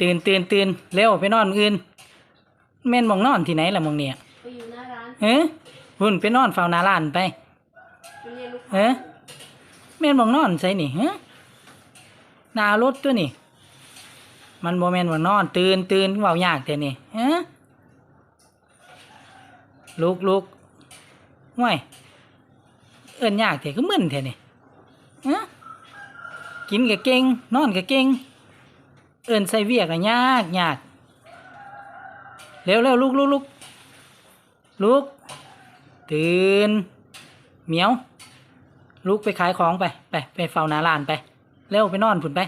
ตื่นตื่นตื่นเร็วไปนอนมื้ออื่นแม่นหมองนอนที่ไหนล่ะหมองเนี่ยไปอยู่หน้าร้านเฮ้หุ่นไปนอนเฝ้าหน้าร้านไปไปเรียนลูกเอ๊ะค้าแม่นหมองนอนใส่นี่ฮะหน้ารถตัวนี่มันบ่แม่นหมองนอน ตื่นตื่นเว้ายากแต่นี่ฮะลุกลุกห่วยเอิ้นยากแต่ก็มึนแท้นี่ฮะกินก็เก่งนอนก็เก่ง เอินใส่เวียกก็ยากยากเร็วเร็วลุกลุกลุกลุกตื่นเหมียว ลุกไปขายของไป ไปไปเฝ้านาร้านไป เร็วไปนอนผุนไป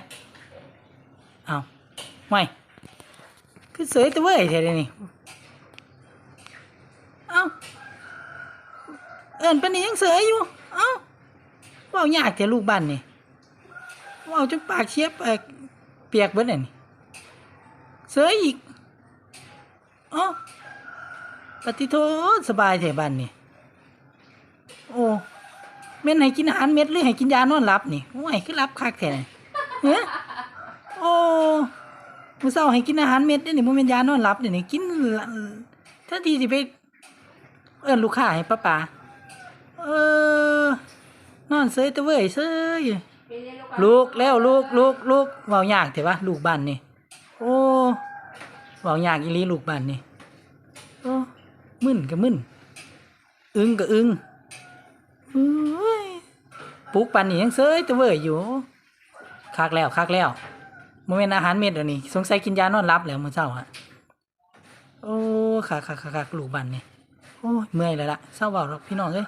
เอาไม่คือเสยตัวเว้ยเท่เลยนี่เอาเอินปนี้ยังเสยอยู่ เอาว่ายากแต่ลูกบ้านนี่เว่าจนปากเชียบเออ เปียกเบิดเนี่เสยอีกอ๋อปฏิโทษสบายแถบ้านนี่โอ้แม่นให้กินอาหารเม็ดหรือให้กินยานอนหลับนี่โอ้ยคือหลับคักแท้นี่เฮ้โอ้มื้อเช้าให้กินอาหารเม็ดเนี่บ่แม่นยานอนหลับเนี่กินละถ้าทีสิไปเอิ้นลูกค้าให้ป้าป๋าเออนอนเซยตะเว้ยเซย ลูกแล้วลูกลูกลูกเว้ายากแต่ว่าลูกบ้านนี่โอ้เว้ายากอีหลีลูกบ้านนี่โอ้มึนก็มึนอึ้งก็อึ้งเอ้ยปลุกปันนี่ยังเซยตะเว้ยอยู่คักแล้วคักแล้วบ่แม่นอาหารเม็ดอันนี้สงสัยกินยานอนหลับแล้วมื้อเช้าอะโอ้คักคักคักลูกบ้านนี่โอ้เมื่อยแล้วล่ะเศร้าเว้าหรอกพี่น้องเอ้ย